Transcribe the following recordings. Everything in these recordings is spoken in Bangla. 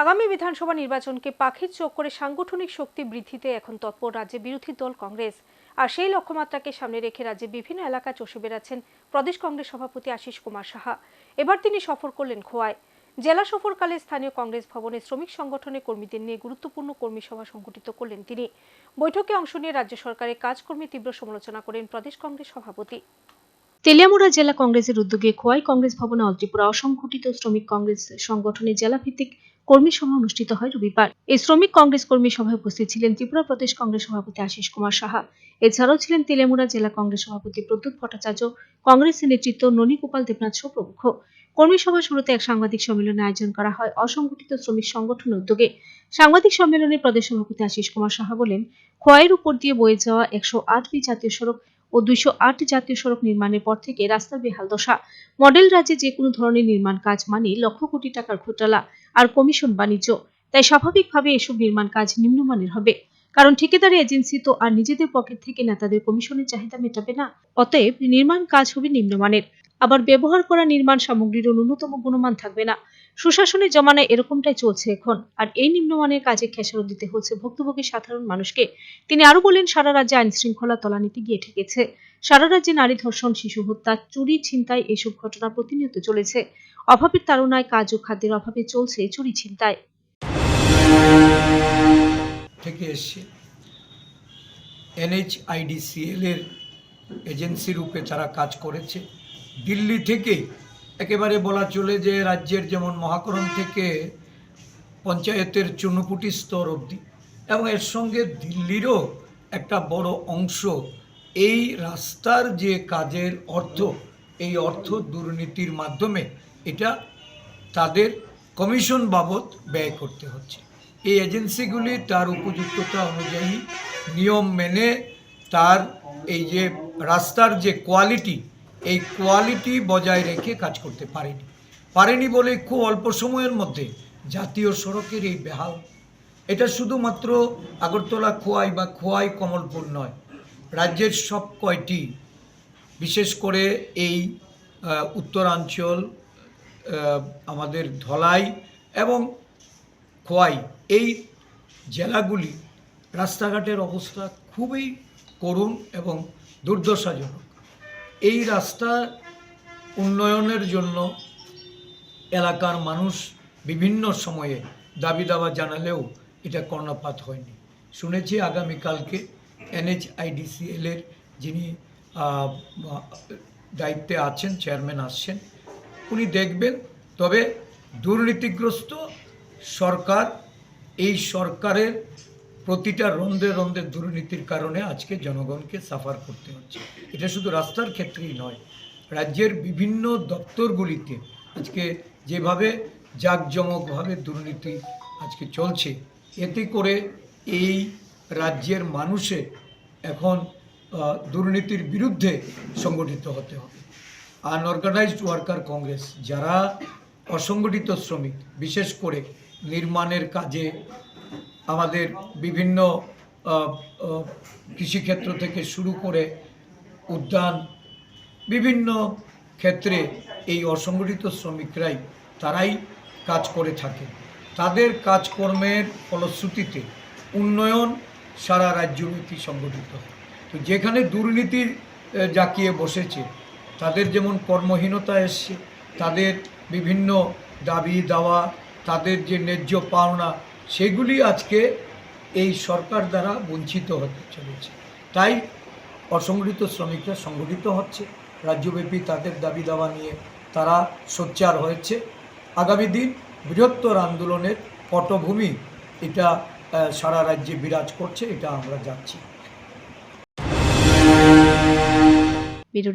আগামী বিধানসভা নির্বাচনকে পাখির চোখ করে সাংগঠনিক শক্তি বৃদ্ধিতে এখন তৎপর রাজ্যে বিরোধী দল কংগ্রেস। আর সেই লক্ষ্যমাত্রাকে সামনে রেখে রাজ্যে বিভিন্ন এলাকা চষে বেড়াচ্ছেন প্রদেশ কংগ্রেস সভাপতি আশিস কুমার সাহা। এবার তিনি সফর করলেন খোয়ায়। জেলা সফরকালে স্থানীয় কংগ্রেস ভবনে শ্রমিক সংগঠনের কর্মীদের নিয়ে গুরুত্বপূর্ণ কর্মী সভা সংগঠিত করলেন তিনি। বৈঠকে অংশ নিয়ে রাজ্য সরকারের কাজকর্মে তীব্র সমালোচনা করেন প্রদেশ কংগ্রেস সভাপতি। তেলিয়ামুড়া জেলা কংগ্রেসের উদ্যোগে খোয়াই কংগ্রেস ভবনে অলত্রিপুরা অসংগঠিত শ্রমিক কংগ্রেস সংগঠনের জেলাভিত্তিক কর্মী সভা অনুষ্ঠিত হয় রবিবার। এই শ্রমিক কংগ্রেস কর্মী সভায় উপস্থিত ছিলেন ত্রিপুরা প্রদেশ কংগ্রেস সভাপতি আশিস কুমার সাহা। এছাড়াও ছিলেন তেলিয়ামুড়া জেলা কংগ্রেস সভাপতি প্রদ্যুৎ ভট্টাচার্য কংগ্রেসের নেতৃত্ব ননী গোপাল দেবনাথ সহ প্রমুখ। কর্মী সভা শুরুতে এক সাংবাদিক সম্মেলনের আয়োজন করা হয় অসংগঠিত শ্রমিক সংগঠনের উদ্যোগে। সাংবাদিক সম্মেলনে প্রদেশ সভাপতি আশিস কুমার সাহা বলেন, খোয়াইয়ের উপর দিয়ে বয়ে যাওয়া একশো আট জাতীয় সড়ক ও দুইশো আট জাতীয় সড়ক নির্মাণের পর থেকে রাস্তার বেহাল দশা। মডেল রাজ্যে যে কোনো ধরনের নির্মাণ কাজ মানে লক্ষ কোটি টাকার ঘোটালা আর কমিশন বাণিজ্য। তাই স্বাভাবিকভাবে এসব নির্মাণ কাজ নিম্নমানের হবে। কারণ ঠিকাদারি এজেন্সি তো আর নিজেদের পকেট থেকে নেতাদের কমিশনের চাহিদা মেটাবে না। অতএব নির্মাণ কাজ হবে নিম্নমানের। আবার ব্যবহার করা নির্মাণ সামগ্রীরও ন্যূনতম গুণমান থাকবে না। সুশাসনের জমানায় এরকমটাই চলছে এখন। আর এই নিম্নমানের কাজে খেসারত দিতে হচ্ছে ভুক্তভোগী সাধারণ মানুষকে। তিনি আরও বলেন, সারা রাজ্যে আইন শৃঙ্খলা তলানিতে গিয়ে ঠেকেছে। সারা রাজ্যে নারী ধর্ষণ, শিশু হত্যা, চুরি, ছিনতাই এসব ঘটনা প্রতিনিয়ত চলেছে। অভাবের তাড়নায় কাজ ও খাদ্যের অভাবে চলছে চুরি ছিনতাই। থেকে এসছে। এনএইচআইডিসিএল এর এজেন্সি রূপে তারা কাজ করেছে, দিল্লি থেকে একেবারে বলা চলে যে রাজ্যের যেমন মহাকরণ থেকে পঞ্চায়েতের চুনুপুটি স্তর অবধি এবং এর সঙ্গে দিল্লিরও একটা বড় অংশ। এই রাস্তার যে কাজের অর্থ, এই অর্থ দুর্নীতির মাধ্যমে এটা তাদের কমিশন বাবদ ব্যয় করতে হচ্ছে। এই এজেন্সিগুলি তার উপযুক্ততা অনুযায়ী নিয়ম মেনে তার এই যে রাস্তার যে কোয়ালিটি এই কোয়ালিটি বজায় রেখে কাজ করতে পারেনি। পারেনি বলে খুব অল্প সময়ের মধ্যে জাতীয় সড়কের এই বেহাল। এটা শুধুমাত্র আগরতলা, খোয়াই বা খোয়াই কমলপুর নয়, রাজ্যের সব কয়টি, বিশেষ করে এই উত্তরাঞ্চল আমাদের ধলাই এবং খোয়াই, এই জেলাগুলি রাস্তাঘাটের অবস্থা খুবই করুণ এবং দুর্দশাজনক। এই রাস্তা উন্নয়নের জন্য এলাকার মানুষ বিভিন্ন সময়ে দাবি দাবা জানালেও এটা কর্ণপাত হয়নি। শুনেছি আগামীকালকে এনএইচআইডিসিএল এর যিনি দায়িত্বে আছেন, চেয়ারম্যান আসছেন, উনি দেখবেন, তবে দুর্নীতিগ্রস্ত সরকার, এই সরকারের প্রতিটা রন্ধে রন্ধে দুর্নীতির কারণে আজকে জনগণকে সাফার করতে হচ্ছে। এটা শুধু রাস্তার ক্ষেত্রেই নয়, রাজ্যের বিভিন্ন দপ্তরগুলিতে আজকে যেভাবে জাঁকজমকভাবে দুর্নীতি আজকে চলছে, এতে করে এই রাজ্যের মানুষে এখন দুর্নীতির বিরুদ্ধে সংগঠিত হতে হবে। আনঅর্গানাইজড ওয়ার্কার কংগ্রেস যারা অসংগঠিত শ্রমিক, বিশেষ করে নির্মাণের কাজে আমাদের বিভিন্ন কৃষিক্ষেত্র থেকে শুরু করে উদ্যান, বিভিন্ন ক্ষেত্রে এই অসংগঠিত শ্রমিকরাই তারাই কাজ করে থাকে। তাদের কাজকর্মের ফলশ্রুতিতে উন্নয়ন সারা রাজ্যব্যাপী সংগঠিত তো যেখানে দুর্নীতির জাকিয়ে বসেছে, তাদের যেমন কর্মহীনতা এসছে, তাদের বিভিন্ন দাবি দাওয়া তাদের যে ন্যায্য পাওনা সেগুলি আজকে এই সরকার দ্বারা বঞ্চিত হতে চলেছে। তাই অসংগঠিত শ্রমিকরা সংগঠিত হচ্ছে। রাজ্যব্যাপী তাদের দাবি দাওয়া নিয়ে তারা সোচ্চার হয়েছে। আগামী দিন বৃহত্তর আন্দোলনের পটভূমি এটা সারা রাজ্যে বিরাজ করছে, এটা আমরা যাচ্ছি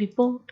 রিপোর্ট